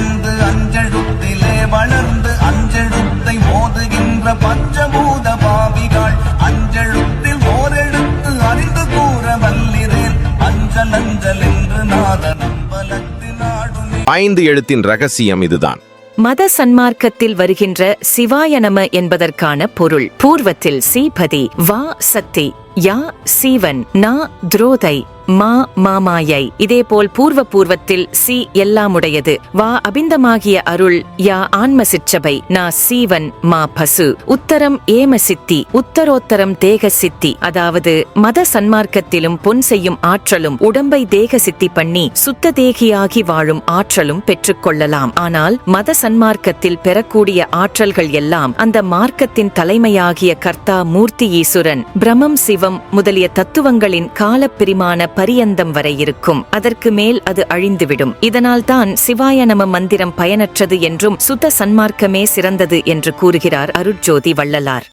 பிறந்து அஞ்செழுத்திலே வளர்ந்து அஞ்செழுத்தை மோதுகின்ற பஞ்சபூத பாவிகள். அஞ்செழுத்தில் ஓரெழுத்து அறிந்து கூற வல்லிரேன் அஞ்சல் அஞ்சல் என்று நாதன் அம்பலத்தின் ஆடுமே ஐந்து எழுத்தின் ரகசியம் இதுதான். மத சன்மார்க்கத்தில் வருகின்ற சிவாய நம என்பதற்கான பொருள். பூர்வத்தில் சீபதி வா சக்தி யா சீவன் நா துரோதை மா மாமாயை இதேபோல் பூர்வ பூர்வத்தில் சி எல்லாமுடையது. வா அபிந்தமாகிய அருள் யா ஆன்ம சிற்றபை நா சீவன் மா பசு. உத்தரம் ஏம சித்தி உத்தரோத்தரம் தேக சித்தி அதாவது மத சன்மார்க்கத்திலும் பொன் செய்யும் ஆற்றலும் உடம்பை தேக சித்தி பண்ணி சுத்த தேகியாகி வாழும் ஆற்றலும் பெற்றுக்கொள்ளலாம் ஆனால் மத சன்மார்க்கத்தில் பெறக்கூடிய ஆற்றல்கள் எல்லாம் அந்த மார்க்கத்தின் தலைமையாகிய கர்த்தா மூர்த்தி ஈஸ்வரன் பிரமம் சிவம் முதலிய தத்துவங்களின் காலப்பிரிமான பரியந்தம் வரை இருக்கும். அதற்கு மேல் அது அழிந்துவிடும். இதனால்தான் சிவாய நம மந்திரம் பயனற்றது என்றும் சுத்த சன்மார்க்கமே சிறந்தது என்று கூறுகிறார் அருட்ஜோதி வள்ளலார்.